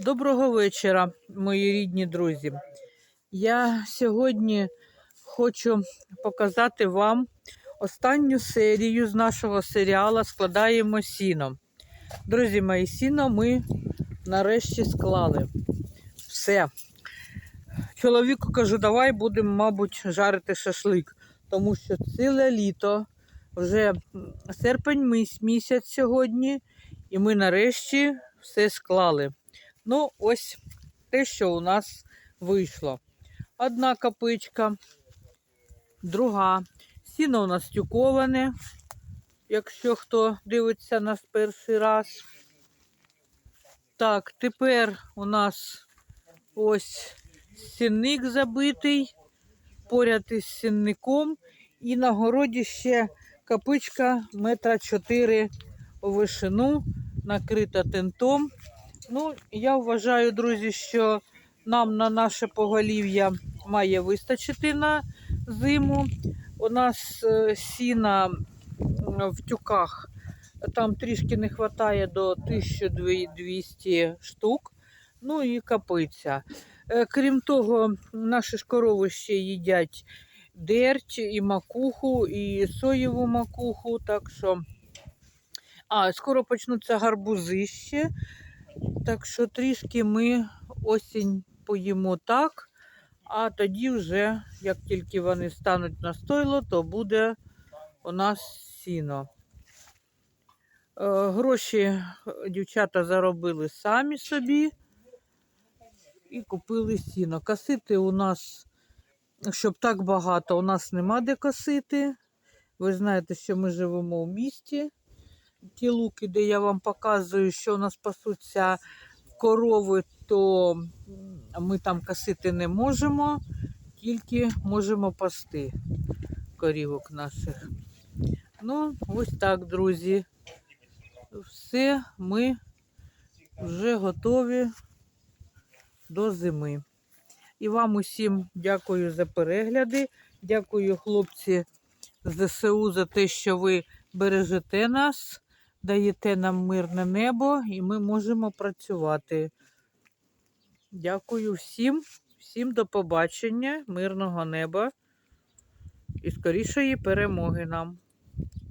Доброго вечора, мої рідні друзі. Я сьогодні хочу показати вам останню серію з нашого серіалу Складаємо сіно. Друзі мої, сіно ми нарешті склали. Все. Чоловіку кажу, давай будемо, мабуть, жарити шашлик, тому що ціле літо, вже серпень місяць сьогодні, і ми нарешті все склали. Ну, ось те, що у нас вийшло. Одна капичка, друга. Сіно у нас тюковане, якщо хто дивиться нас перший раз. Так, тепер у нас ось сінник забитий, поряд із сінником. І на городі ще капичка метра чотири у вишину, накрита тентом. Ну, я вважаю, друзі, що нам на наше поголів'я має вистачити на зиму. У нас е, сіна в тюках там трішки не вистачає до 1200 штук. Ну і капиця. Е, Крім того, наші ж корови ще їдять дерть, і макуху, і соєву макуху. Так що, а, скоро почнуться гарбузи ще. Так що трішки ми осінь поїмо так, а тоді вже, як тільки вони стануть на стойло, то буде у нас сіно. Е, Гроші е, дівчата заробили самі собі і купили сіно. Косити у нас, щоб так багато, у нас нема де косити. Ви знаєте, що ми живемо в місті. Ті луки, де я вам показую, що у нас пасуться корови, то ми там косити не можемо, тільки можемо пасти корівок наших. Ну, ось так, друзі. Все, ми вже готові до зими. І вам усім дякую за перегляди. Дякую, хлопці ЗСУ, за те, що ви бережете нас, даєте нам мирне небо і ми можемо працювати. Дякую всім, всім до побачення, мирного неба і скорішої перемоги нам.